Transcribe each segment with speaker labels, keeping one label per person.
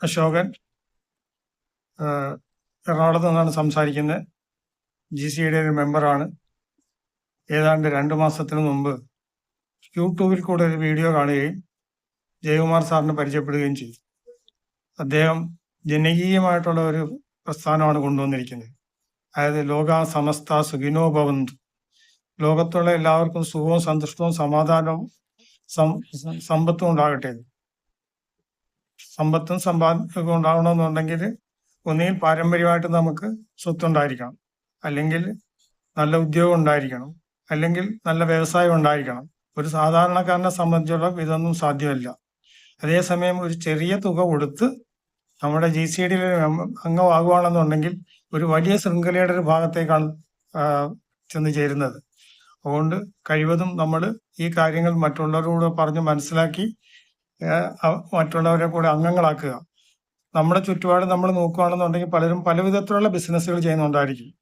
Speaker 1: അശോകൻ എറണാകുളത്ത് നിന്നാണ് സംസാരിക്കുന്നത് ജി സിയുടെ ഒരു മെമ്പറാണ് ഏതാണ്ട് രണ്ട് മാസത്തിന് മുമ്പ് യൂട്യൂബിൽ കൂടെ ഒരു വീഡിയോ കാണുകയും ജയകുമാർ സാറിന് പരിചയപ്പെടുകയും ചെയ്തു. അദ്ദേഹം ജനകീയമായിട്ടുള്ള ഒരു പ്രസ്ഥാനമാണ് കൊണ്ടുവന്നിരിക്കുന്നത്. അതായത് ലോക സമസ്ത സുഖിനോ ഭവന്തു. ലോകത്തുള്ള എല്ലാവർക്കും സുഖവും സന്തുഷ്ടവും സമാധാനവും സമ്പത്തും ഉണ്ടാകട്ടെ സമ്പത്തും സമ്പാദ്യവും ഉണ്ടാവണമെന്നുണ്ടെങ്കിൽ ഒന്നുകിൽ പാരമ്പര്യമായിട്ട് നമുക്ക് സ്വത്ത് സ്വത്തുണ്ടായിരിക്കണം. അല്ലെങ്കിൽ നല്ല ഉദ്യോഗം ഉണ്ടായിരിക്കണം. അല്ലെങ്കിൽ നല്ല വ്യവസായം ഉണ്ടായിരിക്കണം. ഒരു സാധാരണക്കാരനെ സംബന്ധിച്ചിടത്തോളം ഇതൊന്നും സാധ്യമല്ല. അതേസമയം ഒരു ചെറിയ തുക കൊടുത്ത് നമ്മുടെ ജി സി ഡിയിൽ അംഗമാകുകയാണെന്നുണ്ടെങ്കിൽ ഒരു വലിയ ശൃംഖലയുടെ ഒരു ഭാഗത്തേക്കാണ് ചെന്ന് ചേരുന്നത്. അതുകൊണ്ട് കഴിവതും നമ്മൾ ഈ കാര്യങ്ങൾ മറ്റുള്ളവരോട് പറഞ്ഞ് മനസ്സിലാക്കി മറ്റുള്ളവരെ കൂടെ അംഗങ്ങളാക്കുക. നമ്മുടെ ചുറ്റുപാട് നമ്മൾ നോക്കുകയാണെന്നുണ്ടെങ്കിൽ പലരും പല വിധത്തിലുള്ള ബിസിനസ്സുകൾ ചെയ്യുന്നുണ്ടായിരിക്കും.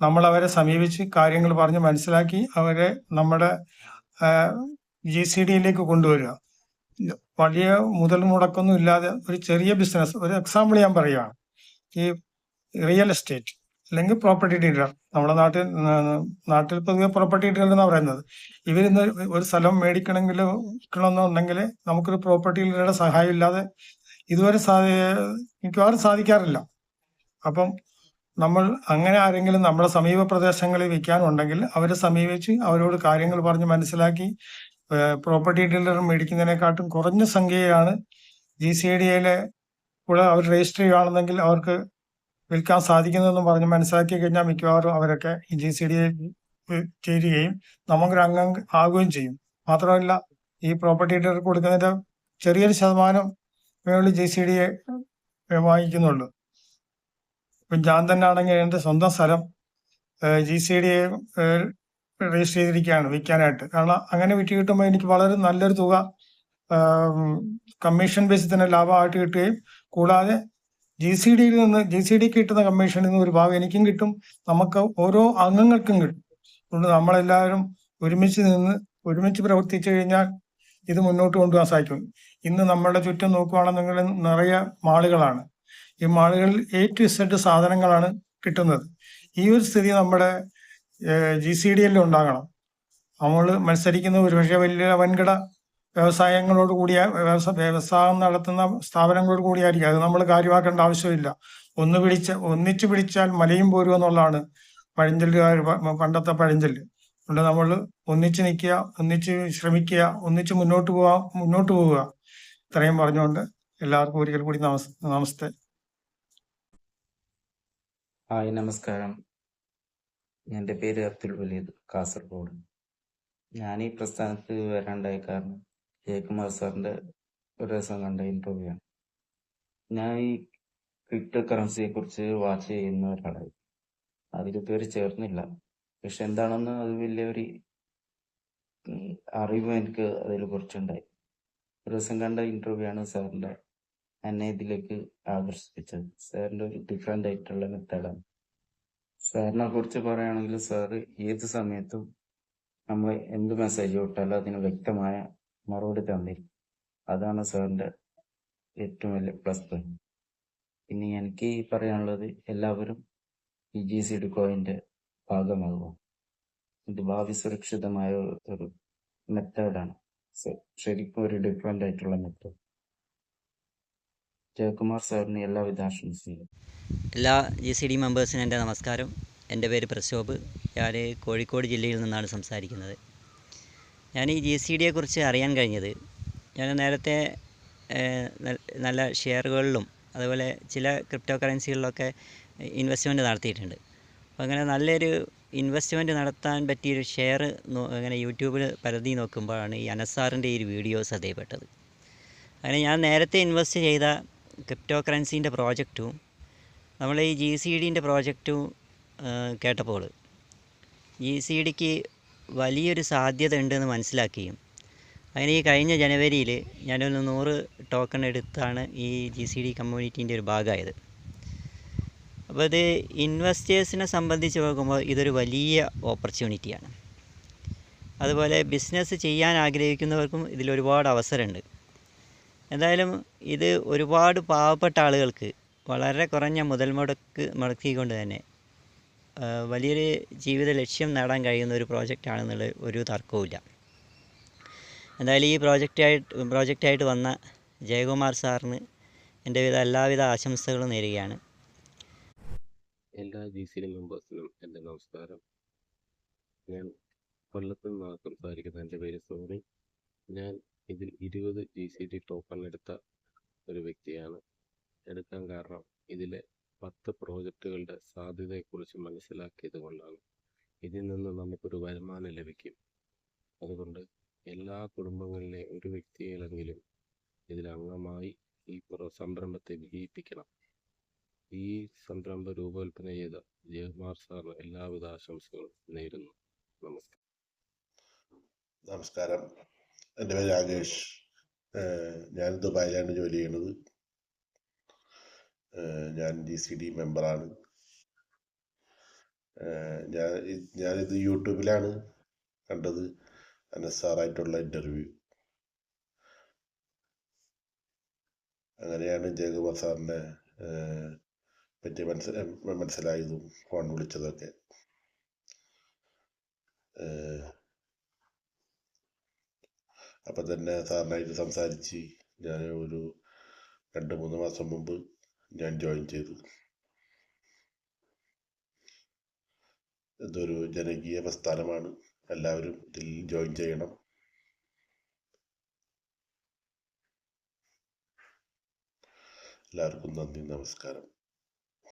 Speaker 1: നമ്മൾ അവരെ സമീപിച്ച് കാര്യങ്ങൾ പറഞ്ഞ് മനസ്സിലാക്കി അവരെ നമ്മുടെ ജി സി ഡിയിലേക്ക് കൊണ്ടുവരിക. വലിയ മുതൽ മുടക്കൊന്നും ഇല്ലാതെ ഒരു ചെറിയ ബിസിനസ് ഒരു എക്സാമ്പിൾ ഞാൻ പറയുകയാണ്. ഈ റിയൽ എസ്റ്റേറ്റ്. അല്ലെങ്കിൽ പ്രോപ്പർട്ടി ഡീലർ നമ്മുടെ നാട്ടിൽ നാട്ടിൽ പൊതുവെ പ്രോപ്പർട്ടി ഡീലർ എന്നാണ് പറയുന്നത്. ഇവരിന്ന് ഒരു സ്ഥലം മേടിക്കണമെങ്കിൽ വിൽക്കണമെന്നുണ്ടെങ്കിൽ നമുക്കൊരു പ്രോപ്പർട്ടി ഡീലറുടെ സഹായം ഇല്ലാതെ ഇതുവരെ മിക്കവാറും സാധിക്കാറില്ല. അപ്പം നമ്മൾ അങ്ങനെ ആരെങ്കിലും നമ്മുടെ സമീപ പ്രദേശങ്ങളിൽ വിൽക്കാനുണ്ടെങ്കിൽ അവരെ സമീപിച്ച് അവരോട് കാര്യങ്ങൾ പറഞ്ഞ് മനസ്സിലാക്കി പ്രോപ്പർട്ടി ഡീലർ മേടിക്കുന്നതിനെക്കാട്ടും കുറഞ്ഞ സംഖ്യയാണ് ജി സി ഡി എയിലെ കൂടെ അവർ രജിസ്റ്റർ ചെയ്യുകയാണെന്നെങ്കിൽ അവർക്ക് വിൽക്കാൻ സാധിക്കുന്നതെന്ന് പറഞ്ഞ് മനസ്സിലാക്കി കഴിഞ്ഞാൽ മിക്കവാറും അവരൊക്കെ ഈ ജി സി ഡി ചേരുകയും നമുക്ക് അംഗം ആകുകയും ചെയ്യും. മാത്രമല്ല ഈ പ്രോപ്പർട്ടി ഡീലർ കൊടുക്കുന്നതിന്റെ ചെറിയൊരു ശതമാനം മേളിൽ ജി സി ഡി വാങ്ങിക്കുന്നുള്ളൂ. ഞാൻ തന്നെ ആണെങ്കിൽ എന്റെ സ്വന്തം സ്ഥലം ജി സി ഡി രജിസ്റ്റർ ചെയ്തിരിക്കുകയാണ് വിൽക്കാനായിട്ട്. കാരണം അങ്ങനെ വിറ്റ് കിട്ടുമ്പോൾ എനിക്ക് വളരെ നല്ലൊരു തുക കമ്മീഷൻ ബേസിൽ തന്നെ ലാഭമായിട്ട് കിട്ടുകയും കൂടാതെ ജി സി ഡിയിൽ നിന്ന് ജി സി ഡി കിട്ടുന്ന കമ്മീഷനിൽ നിന്ന് ഒരു ഭാഗം എനിക്കും കിട്ടും. നമുക്ക് ഓരോ അംഗങ്ങൾക്കും കിട്ടും. അതുകൊണ്ട് നമ്മളെല്ലാവരും ഒരുമിച്ച് നിന്ന് ഒരുമിച്ച് പ്രവർത്തിച്ചു കഴിഞ്ഞാൽ ഇത് മുന്നോട്ട് കൊണ്ടുപോകാൻ സാധിക്കും. ഇന്ന് നമ്മളുടെ ചുറ്റും നോക്കുകയാണെന്നുണ്ടെങ്കിൽ നിറയെ മാളുകളാണ്. ഈ മാളുകളിൽ എ ടു ഇസഡ് സാധനങ്ങളാണ് കിട്ടുന്നത്. ഈ ഒരു സ്ഥിതി നമ്മുടെ ജി സി ഡി എല്ലാം ഉണ്ടാകണം. നമ്മൾ മത്സരിക്കുന്ന ഒരുപക്ഷെ വലിയ വൻകിട വ്യവസായങ്ങളോട് കൂടിയ വ്യവസായ നടത്തുന്ന സ്ഥാപനങ്ങളോട് കൂടിയായിരിക്കും. അത് നമ്മൾ കാര്യമാക്കേണ്ട ആവശ്യമില്ല. ഒന്ന് പിടിച്ച് ഒന്നിച്ചു പിടിച്ചാൽ മലയും പോരും എന്നുള്ളതാണ് പഴഞ്ചൊല്ലുകാർ പണ്ടത്തെ പഴഞ്ചൊല്ല്. അതുകൊണ്ട് നമ്മൾ ഒന്നിച്ച് നിൽക്കുക ഒന്നിച്ച് ശ്രമിക്കുക ഒന്നിച്ച് മുന്നോട്ട് പോവാ മുന്നോട്ട് പോവുക. ഇത്രയും പറഞ്ഞുകൊണ്ട് എല്ലാവർക്കും ഒരിക്കൽ കൂടി നമസ് നമസ്തേ.
Speaker 2: ഹായ് നമസ്കാരം. എന്റെ പേര് അബ്ദുൽ വലീദ് കാസർഗോഡ്. ഞാൻ ഈ പ്രസ്ഥാനത്ത് വരാണ്ടായ കാരണം ജയകുമാർ സാറിന്റെ ഒരു ദിവസം കണ്ട ഇന്റർവ്യൂ ആണ്. ഞാൻ ഈ ക്രിപ്റ്റോ കറൻസിയെ കുറിച്ച് വാച്ച് ചെയ്യുന്ന ഒരാളായി. പേര് ചേർന്നില്ല. പക്ഷെ എന്താണെന്ന് അത് വലിയൊരു അറിവ് എനിക്ക് അതിൽ കുറച്ചുണ്ടായി. ഒരു ദിവസം കണ്ട ഇന്റർവ്യൂ ആണ് സാറിന്റെ എന്നെ ഇതിലേക്ക് ആകർഷിപ്പിച്ചത്. സാറിന്റെ ഒരു ഡിഫറെന്റ് ആയിട്ടുള്ള മെത്തേഡാണ് സാറിനെ കുറിച്ച് പറയുകയാണെങ്കിൽ സാറ് ഏത് സമയത്തും നമ്മൾ എന്ത് മെസ്സേജ് വിട്ടാലും അതിന് വ്യക്തമായ മറുപടി തന്നില്ല അതാണ് സാറിന്റെ ഏറ്റവും വലിയ പ്ലസ് പോയിന്റ് ഇനി എനിക്ക് പറയാനുള്ളത് എല്ലാവരും ഈ ജി സി ഡി ഭാഗമാകുക. ഇത് ഭാവി സുരക്ഷിതമായ ഒരു മെത്തേഡാണ് ശരിക്കും ഒരു ഡിഫറെന്റ് ആയിട്ടുള്ള മെത്തേഡ് ജയകുമാർ സാറിന് എല്ലാവിധ ആശംസകളും.
Speaker 3: എല്ലാ ജി സി ഡി മെമ്പേഴ്സിനും എന്റെ നമസ്കാരം. എന്റെ പേര് പ്രശോഭ്. ഞാൻ കോഴിക്കോട് ജില്ലയിൽ നിന്നാണ് സംസാരിക്കുന്നത്. ഞാൻ ഈ ജി സി ഡിയെക്കുറിച്ച് അറിയാൻ കഴിഞ്ഞത്. ഞാൻ നേരത്തെ നല്ല ഷെയറുകളിലും അതുപോലെ ചില ക്രിപ്റ്റോ കറൻസികളിലൊക്കെ ഇൻവെസ്റ്റ്മെന്റ് നടത്തിയിട്ടുണ്ട്. അപ്പോൾ അങ്ങനെ നല്ലൊരു ഇൻവെസ്റ്റ്മെന്റ് നടത്താൻ പറ്റിയൊരു ഷെയർ അങ്ങനെ യൂട്യൂബിൽ പരതി നോക്കുമ്പോഴാണ് ഈ അനസാറിന്റെ ഈ ഒരു വീഡിയോ ശ്രദ്ധയിൽപ്പെട്ടത് അങ്ങനെ ഞാൻ നേരത്തെ ഇൻവെസ്റ്റ് ചെയ്ത ക്രിപ്റ്റോ കറൻസീന്റെ പ്രോജക്റ്റും നമ്മൾ ഈ ജി സി ഡിന്റെ പ്രോജക്റ്റും കേട്ടപ്പോൾ ജി സി ഡിക്ക് വലിയൊരു സാധ്യത ഉണ്ടെന്ന് മനസ്സിലാക്കുകയും അങ്ങനെ ഈ കഴിഞ്ഞ ജനുവരിയിൽ ഞാനൊന്ന് നൂറ് ടോക്കൺ എടുത്താണ് ഈ ജി സി ഡി കമ്മ്യൂണിറ്റീന്റെ ഒരു ഭാഗമായത്. അപ്പോൾ ഇത് ഇൻവെസ്റ്റേഴ്സിനെ സംബന്ധിച്ച് നോക്കുമ്പോൾ ഇതൊരു വലിയ ഓപ്പർച്യൂണിറ്റിയാണ് അതുപോലെ ബിസിനസ് ചെയ്യാൻ ആഗ്രഹിക്കുന്നവർക്കും ഇതിലൊരുപാട് അവസരമുണ്ട്. എന്തായാലും ഇത് ഒരുപാട് പാവപ്പെട്ട ആളുകൾക്ക് വളരെ കുറഞ്ഞ മുതൽ മുടക്ക് മുടക്കിക്കൊണ്ട് തന്നെ വലിയൊരു ജീവിത ലക്ഷ്യം നേടാൻ കഴിയുന്ന ഒരു പ്രോജക്റ്റ് ആണെന്നുള്ള ഒരു തർക്കവുമില്ല. എന്തായാലും ഈ പ്രോജക്റ്റായിട്ട് പ്രോജക്റ്റായിട്ട് വന്ന ജയകുമാർ സാറിന് എന്റെ വിധ എല്ലാവിധ ആശംസകളും നേരുകയാണ്.
Speaker 4: എല്ലാ ജി സി മെമ്പേഴ്സിനും എന്റെ നമസ്കാരം. ഞാൻ കൊല്ലത്ത് നിന്നാണ് സംസാരിക്കുന്നത്. എന്റെ പേര് സോണി. ഞാൻ ഇതിൽ ഇരുപത് ജി സി ഡി എടുത്ത ഒരു വ്യക്തിയാണ്. എടുക്കാൻ കാരണം ഇതിലെ പത്ത് പ്രോജക്റ്റുകളുടെ സാധ്യതയെക്കുറിച്ച് മനസ്സിലാക്കിയത് കൊണ്ടാണ്. ഇതിൽ നിന്ന് നമുക്കൊരു വരുമാനം ലഭിക്കും. അതുകൊണ്ട് എല്ലാ കുടുംബങ്ങളിലെ ഒരു വ്യക്തിയിലെങ്കിലും ഇതിൽ അംഗമായി ഈ സംരംഭത്തെ വിജയിപ്പിക്കണം. ഈ സംരംഭ രൂപകൽപ്പന ചെയ്ത ജയകുമാർ സാറിന് എല്ലാവിധ ആശംസകളും നേരുന്നു. നമസ്കാരം.
Speaker 5: നമസ്കാരം. എന്റെ പേര് രാകേഷ്. ഞാൻ ദുബായിലാണ് ജോലി ഏഹ് ഞാൻ ജി സി ഡി മെമ്പറാണ്. ഞാൻ ഞാനിത് യൂട്യൂബിലാണ് കണ്ടത്. അനസാറായിട്ടുള്ള ഇന്റർവ്യൂ. അങ്ങനെയാണ് ജയകുമാർ സാറിനെ പറ്റി മനസ്സി മനസ്സിലായതും ഫോൺ വിളിച്ചതൊക്കെ. അപ്പം തന്നെ സാറിനായിട്ട് സംസാരിച്ച് ഞാൻ ഒരു രണ്ട് മൂന്ന് മാസം മുമ്പ് ഞാൻ ജോയിൻ ചെയ്തു. ഇതൊരു ജനകീയ പ്രസ്ഥാനമാണ്. എല്ലാവരും ഇതിൽ ജോയിൻ ചെയ്യണം. എല്ലാവർക്കും നന്ദി നമസ്കാരം.